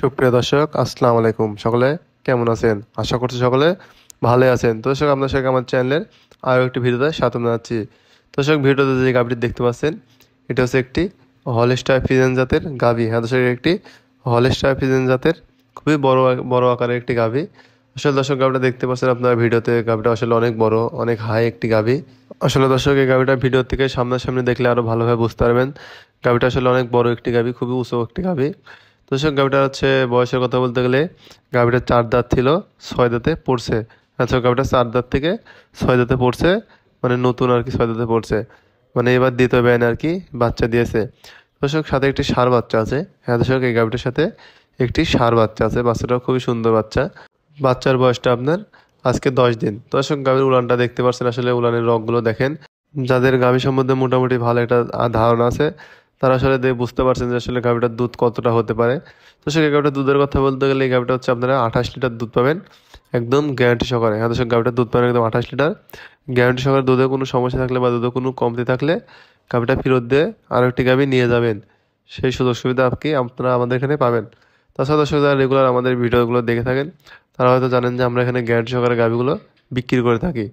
সুপ্রিয় দর্শক, আসসালামু আলাইকুম। সকলে কেমন আছেন? আশা করছি সকলে ভালো আছেন। দর্শক, আপনার সঙ্গে আমার চ্যানেলের আরও একটি ভিডিওতে স্বাগতম জানাচ্ছি। দর্শক, ভিডিওতে যে গাভিটি দেখতে পাচ্ছেন, এটা হচ্ছে একটি হলস্টার ফিজেন জাতের গাভি হ্যাঁ দর্শক একটি হলস্টার ফিজেন জাতের খুবই বড় বড় আকারের একটি গাভি আসলে দর্শক গাভিটা দেখতে পাচ্ছেন আপনার ভিডিওতে গাভিটা আসলে অনেক বড়, অনেক হাই একটি গাভি আসলে দর্শক, এই গাভিটা ভিডিও থেকে সামনাসামনি দেখলে আরও ভালোভাবে বুঝতে পারবেন। গাভিটা আসলে অনেক বড় একটি গাভি খুবই উঁচু একটি গাভি দর্শক গাভিটা হচ্ছে বয়সের কথা বলতে গেলে গাভিটার চার দাঁত ছিল, ছয় দাঁতে পড়ছে। আচ্ছা গাভিটা চার দাঁত থেকে ছয় দাঁতে পড়ছে মানে নতুন আর কি ছয় দাঁতে পড়ছে। মানে এবার দ্বিতীয় ব্যান আর কি বাচ্চা দিয়েছে। দর্শক, সাথে একটি সার বাচ্চা আছে। হ্যাঁ দর্শক, এই গাভিটার সাথে একটি সার বাচ্চা আছে। বাচ্চাটাও খুবই সুন্দর বাচ্চা। বাচ্চার বয়সটা আপনার আজকে দশ দিন। দর্শক গাভীর উলানটা দেখতে পাচ্ছেন আসলে উলানের রগগুলো দেখেন। যাদের গাভী সম্বন্ধে মোটামুটি ভালো একটা ধারণা আছে তারা আসলে বুঝতে পারছেন যে আসলে গাভীটার দুধ কতটা হতে পারে। তো সেই গাভীটার দুধের কথা বলতে গেলে এই গাভীটা হচ্ছে আপনারা আঠাশ লিটার দুধ পাবেন, একদম গ্যারান্টি সহকারে। হ্যাঁ দর্শক, গাভীটার দুধ পাবেন একদম আঠাশ লিটার। গ্যারান্টি সহকারে দুধে কোনো সমস্যা থাকলে বা দুধে কোনো কমতি থাকলে গাভীটা ফেরত দিয়ে আরও একটি গাভী নিয়ে যাবেন। সেই সুযোগ সুবিধা আপনি, আপনারা আমাদের এখানে পাবেন। তাছাড়া দর্শক, যারা রেগুলার আমাদের ভিডিওগুলো দেখে থাকেন, তারা হয়তো জানেন যে আমরা এখানে গ্যারান্টি সহকারে গাভিগুলো বিক্রি করে থাকি।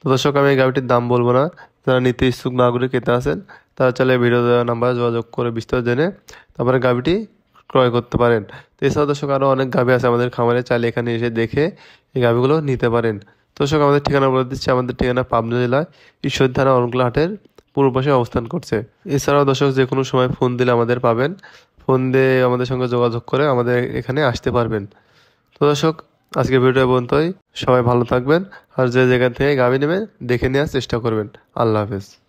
তো দর্শক, আমি এই গাভিটির দাম বলব না। যারা নিতে ইচ্ছুক নাগরিক কেতে আসেন তারা চাইলে ভিডিও দেওয়া নাম্বারে যোগাযোগ করে বিস্তারিত জেনে তারপরে গাভিটি ক্রয় করতে পারেন। তো এছাড়া দর্শক আরও অনেক গাভি আছে আমাদের খামারে, চাইলে এখানে এসে দেখে এই গাভিগুলো নিতে পারেন। দর্শক, আমাদের ঠিকানা বলে দিচ্ছি, আমাদের ঠিকানা পাবনা জেলায় ঈশ্বর থানা অরুণকুলা হাটের পূর্ব পাশে অবস্থান করছে। এছাড়াও দর্শক, যে কোনো সময় ফোন দিলে আমাদের পাবেন। ফোন দিয়ে আমাদের সঙ্গে যোগাযোগ করে আমাদের এখানে আসতে পারবেন। তো দর্শক আজকে ভিডিও পর্যন্তই। সবাই ভালো থাকবেন। আর যে জায়গা থেকে গাভি নেবেন, দেখে নেওয়ার চেষ্টা করবেন। আল্লাহ হাফেজ।